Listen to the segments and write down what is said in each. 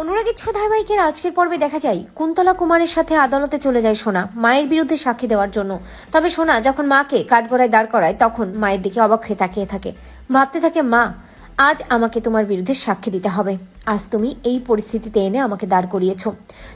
অনুরাগীচ্ছ ধারাবাহিকের আজকের পর্বে দেখা যায়, কুন্তলা কুমারের সাথে আদালতে চলে যায় সোনা, মায়ের বিরুদ্ধে সাক্ষী দেওয়ার জন্য। তবে সোনা, যখন মাকে কাঠগড়ায় দাঁড় করায়, তখন মায়ের দিকে অবাক হয়ে তাকিয়ে থাকে। ভাবতে থাকে, মা, আজ আমাকে তোমার বিরুদ্ধে সাক্ষী দিতে হবে। আজ তুমি এই পরিস্থিতিতে এনে আমাকে দাঁড় করিয়েছ।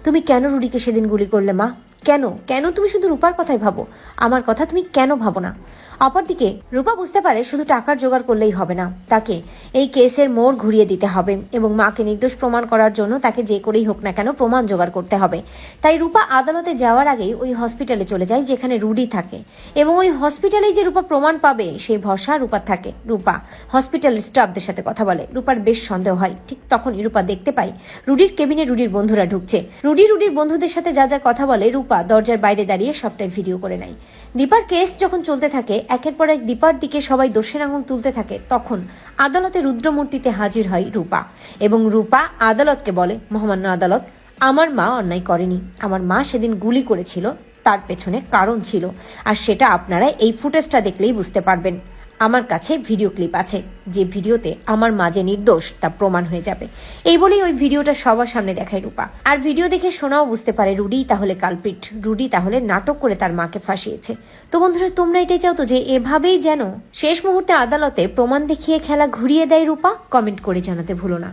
তুমি কেন রুডিকে সেদিন গুলি করলে, মা? কেন? কেন তুমি শুধু রূপার কথাই ভাবো? আমার কথা তুমি কেন ভাবো না? অপরদিকে, রূপা বুঝতে পারে শুধু টাকার জোগাড় করলেই হবে না। তাকে এই কেসের মোড় ঘুরিয়ে দিতে হবে এবং মাকে নির্দোষ প্রমাণ করার জন্য তাকে যে করেই হোক না কেন প্রমাণ জোগাড় করতে হবে। তাই রূপা আদালতে যাওয়ার আগেই ওই হসপিটালে চলে যায় যেখানে রুডি থাকে। এবং ওই হসপিটালেই যে রূপা প্রমাণ পাবে, সেই ভরসা রূপার থাকে। রূপা হসপিটালের স্টাফদের সাথে কথা বলে। রূপার বেশ সন্দেহ হয়। ঠিক তখনই রূপা দেখতে পায়, রুডির কেবিনে রুডির বন্ধুরা ঢুকছে। রুডি রুডির বন্ধুদের সাথে যা যা কথা বলে, রূপা দরজার বাইরে দাঁড়িয়ে সবটাই ভিডিও করে নেয়। দীপার কেস যখন চলতে থাকে, একের পর এক দীপার দিকে সবাই দোষের আঙুল তুলতে থাকে, তখন আদালতে রুদ্রমূর্তিতে হাজির হয় রূপা এবং রূপা আদালতকে বলে, মহামান্য আদালত, আমার মা অন্যায় করেনি। আমার মা সেদিন গুলি করেছিল, তার পেছনে কারণ ছিল। আর সেটা আপনারা এই ফুটেজটা দেখলেই বুঝতে পারবেন। আমার কাছে ভিডিও ক্লিপ আছে, যে ভিডিওতে আমার মাঝে নির্দোষ, তা প্রমাণ হয়ে যাবে। এই বলেই ওই ভিডিওটা সবার সামনে দেখায় রূপা। আর ভিডিও দেখে শোনাও বুঝতে পারে রুডি তাহলে কালপিট রুডি তাহলে নাটক করে তার মাকে ফাঁসিয়েছে। তো বন্ধুরা, তোমরা এটাই চাও তো যে এভাবেই যেন শেষ মুহূর্তে আদালতে প্রমাণ দেখিয়ে খেলা ঘুরিয়ে দেয় রূপা? কমেন্ট করে জানাতে ভুলো না।